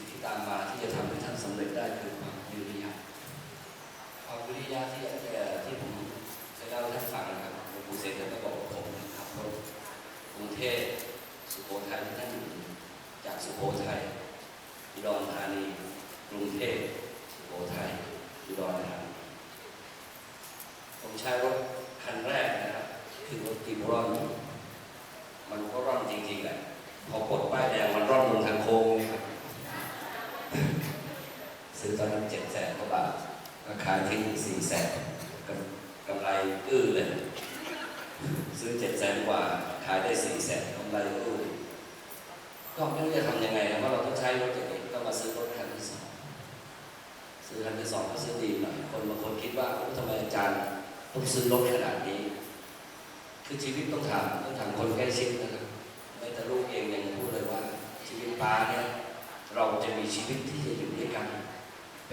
สิ่งที่ตามมาที่จะทำให้ท่านสำเร็จได้คือความวิริยะความวิริยะที่ที่ที่ผมเคยเล่าให้ท่านฟังนะครับหลวงปู่เสกท่านก็บอกว่าผมขับรถกรุงเทพสุโขทัยที่ท่านอยู่จากสุโขทัยอุดรธานีกรุงเทพสุโขทัยอุดรธานีผมใช้รถคันแรกนะครับคือรถติมร่อนมันก็ร่อนจริงๆแหละพอกดป้ายแดงมันร่อนลงทางโค้งนี่ครับ ซื้อตอนนั้นเจ็ดแสนกว่าบาทราคายที่สี่แสนกำกำไรอื้อเลย ซื้อเจ็ดแสนกว่า ขายได้สี่แสนกำไรอื้อก็ไม่รู้จะทำยังไงนะเพราะเราต้องใช้รถอย่างนี้ก็มาซื้อรถคันที่สองซื้อคันที่สองก็ซื้อดีหน่อยคนบางคนคิดว่าทำไมอาจารย์ต้องซื้อรถขนาดนี้ คือชีวิตต้องถามต้องถามคนใกล้ชิดนะครับแม้แต่ลูกเองยังพูดเลยว่าชีวิตป้าเนี่ยเราจะมีชีวิตที่จะอยู่ด้วยกัน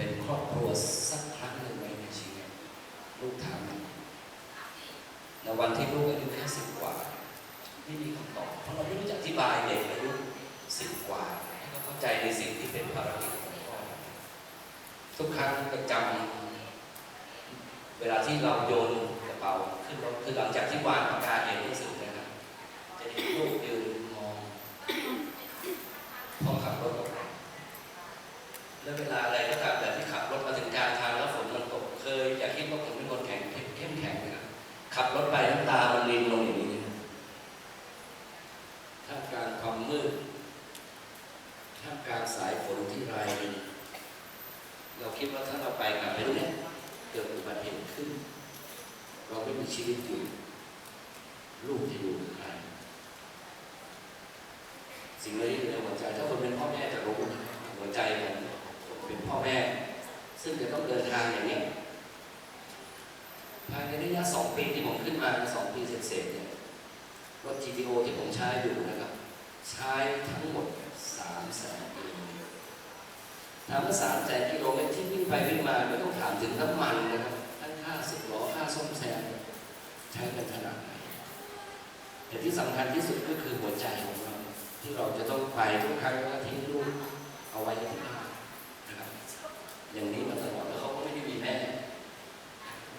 เป็นครอบครัวสักครั้งหนึ่งไหมในชีวิตลูกถามในวันที่ลูกอายุแค่สิบกว่า ไม่มีคำตอบเพราะเราไม่รู้จะอธิบายเด็กอายุสิบกว่าให้เขาเข้าใจในสิ่งที่เป็นภารกิจของพ่อทุกครั้งประจำเวลาที่เราโยนกระเป๋าขึ้นรถคือหลังจากที่วางปากกาเรียนหนังสือนะครับ จะเห็นลูกยืนมองพ่อขับรถออกไปแล้วเวลาอะไรก็ตามแต่ที่ขับรถมาถึงกลางทางแล้วฝนมันตกเคยอยากคิดว่าผมเป็นคนแข็งเข้มแข็งนะครับขับรถไปน้ำตามันรินลงอย่างนี้นะท่ามกลางความมืดท่ามกลางสายฝนที่รายรินเรา คิดว่าถ้าเราไปกับไปเนี่ยเกิดอุบัติเหตุขึ้น เราไม่มีชีวิตอยู่ลูกจะอยู่กับใครสิ่งนี้อยู่ในหัวใจถ้าคนเป็นพ่อแม่จะรู้หัวใจของเป็นพ่อแม่ ซึ่งจะต้องเดินทางอย่างนี้ภายในระยะสองปีที่ผมขึ้นมาสองปีเสร็จๆเนี่ยรถ GTO ที่ผมใช้อยู่นะครับ ใช้ทั้งหมดสามแสนกิโลเมตร ถามว่าสามแสนกิโลเมตรที่วิ่งไปวิ่งมาไม่ต้องถามถึงน้ำมันนะครับทั้งค่าสิบล้อค่าซ่อมแซมใช้กันขนาดไหนแต่ที่สำคัญที่สุดก็คือหัวใจของเราที่เราจะต้องไปทุกครั้งว่าทิ้งลูกเอาไว้ที่บ้านนะครับอย่างนี้มาตลอดแล้วเขาก็ไม่ได้มีแม่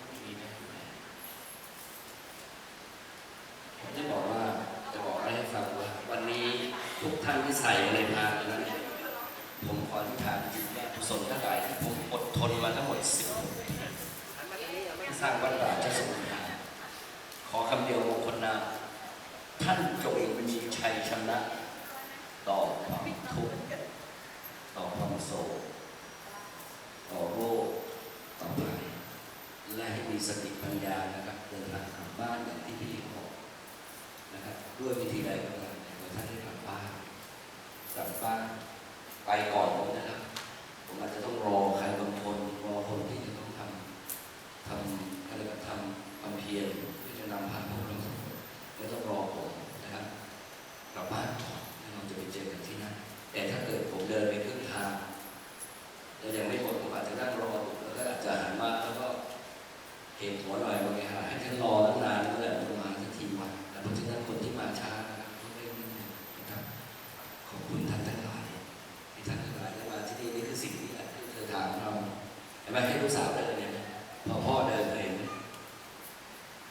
ไม่มีแม่แม่ผมจะบอกว่าจะบอกอะไรให้ฟังว่า วันนี้ทุกท่านที่ใส่ในพานนั้น ผม ขออธิษฐานจิตว่ากุศลทั้งหลายที่ผมอดทนมาทั้งหมดสิบปีที่สร้างวัดป่าจะสมุทรานขอคำเดียวมงคลนาท่านจงมีชัยชนะ ต่อความทุกข์ต่อความโศกต่อโรคต่อภัยและให้มีสติปัญญานะครับเดินทางกลับบ้านอย่างที่พี่บอกนะครับด้วยวิธีใดก็ตามขอให้ท่านได้กลับบ้านกลับบ้าน ไปก่อนผมนะครับ ผมอาจจะต้องรอใครบางคนรอคนที่จะต้องทำทำอะไรก็ทำความ เพียรที่จะนำพาพวกเราทั้งหมดไม่ต้องรอผมนะครับกลับบ้านก่อนแล้วเราจะไปเจอกันที่นั่นแต่ถ้าเกิดผมเดินไปครึ่งทางแล้วยังไม่หมดผมอาจจะนั่งรอแล้วก็อาจจะหันมาแล้วก็เห็นหัวหน่อยบางอย่างให้ท่านรอตั้งนานเมื่อไหร่จะมาสักทีวันแต่เพราะฉะนั้นคนที่มาช้านะครับต้องเร่งนิดนึงนะครับขอบคุณท่านทั้งหลายที่ท่านทั้งหลายได้มาที่นี่นี่คือสิ่งที่เธอถามเราเห็นไหมให้ลูกสาวเดินเนี่ยพอพ่อเดินเห็น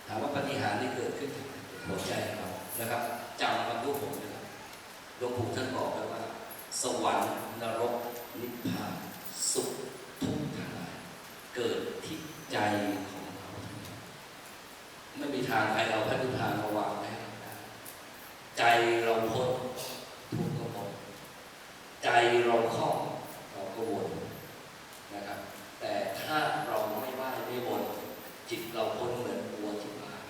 ถามว่าปฏิหารย์ที่เกิดขึ้น หัวใจเรานะครับจำคำพูดผมนะครับหลวงปู่ท่านบอกไว้ว่า สวรรค์นรกนิพพานสุขทุกข์ทั้งหลายเกิดที่ใจของเราทั้งนั้นไม่มีทางใครเอาพระนิพพานมาวางไว้ให้เราได้ใจเราพ้นทุกข์ก็หมด ใจเราคล่องเราก็วนนะครับ แต่ถ้าเราไม่ไหว้ไม่วนจิตเราพ้นเหมือนวัวที่บ้าน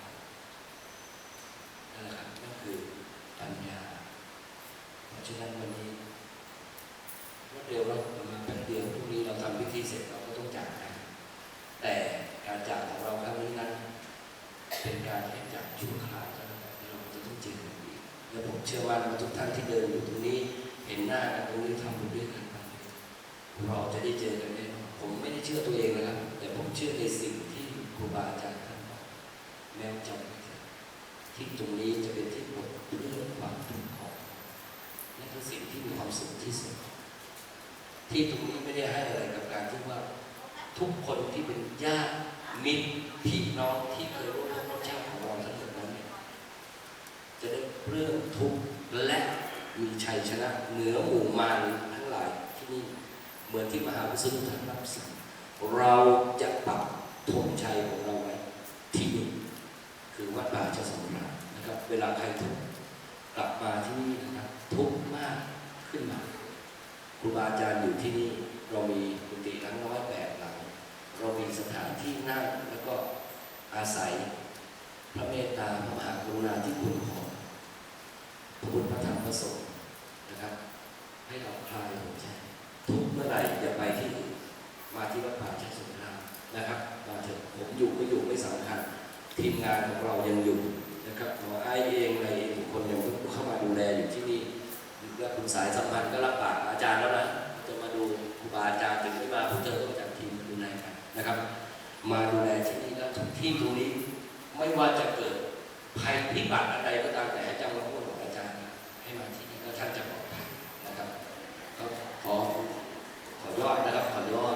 นั่นแหละครับนั่นคือปัญญา เพราะฉะนั้นวันนี้รวดเร็วเราประมาณแป๊บเดียวพรุ่งนี้เราทำพิธีเสร็จเราก็ต้องจากกัน แต่การจากของเราครั้งนี้นั้น เป็นการแค่จากชั่วคราวเท่านั้นที่เราจะต้องเจอกันอีกและผม เชื่อว่าทุกท่านที่เดินอยู่ตรงนี้ เห็นหน้ากันตรงนี้ทำบุญด้วยกันเราจะได้เจอกันแน่นอนผมไม่ได้เชื่อตัวเองนะครับแต่ผมเชื่อในสิ่งที่ครูบาอาจารย์ท่านบอกแม้จำไม่ได้ที่ตรงนี้จะเป็นที่บทเรื่องความทุกข์ของนั่นคือสิ่งที่มีความสุขที่สุดที่ตรงนี้ไม่ได้ให้อะไรกับการที่ว่า ทุกคนที่เป็นญาติมิตรพี่น้องที่เคยร่วม เรื่องทุกข์และมีชัยชนะเหนือหมู่มารทั้งหลายที่นี่เหมือนที่มหาวิษณุท่านรับสั่งเราจะปักธงชัยของเราไว้ที่นี่คือวัดป่าเจ้าสมราชนะครับ เวลาใครทุกข์กลับมาที่นี่นะครับ ทุกข์มากขึ้นมาครูบาอาจารย์อยู่ที่นี่เรามีกุฏิทั้งร้อยแปดหลัง เรามีสถานที่นั่งแล้วก็อาศัยพระเมตตาพระมหากรุณาธิคุณของ ระพุทธพระสงฆ์นะครับ ให้เราคลายหัวใจทุกเมื่อไหร่อย่าไปที่อื่นมาที่วัดป่าชัยสงครามนะครับมาเถอะผมอยู่ไม่อยู่ไม่สำคัญ ทีมงานของเรายังอยู่นะครับหมอไอเองอะไรเองทุกคนยังเข้ามาดูแลอยู่ที่นี่แล้วคุณสายสัมพันธ์ก็รับปากอาจารย์แล้วนะจะมาดูครูบาอาจารย์ถึงไม่มาพวกเธอต้องจัดทีมมาดูแลกันนะครับ มาดูแลที่นี่แล้วทุกที่ตรงนี้ ไม่ว่าจะเกิดภัยพิบัติอะไรก็ตามแต่อาจารย์มาพูด ให้มาที่นี่ก็ท่านจะปลอดภัยนะครับขอขอยอดนะครับขอยอด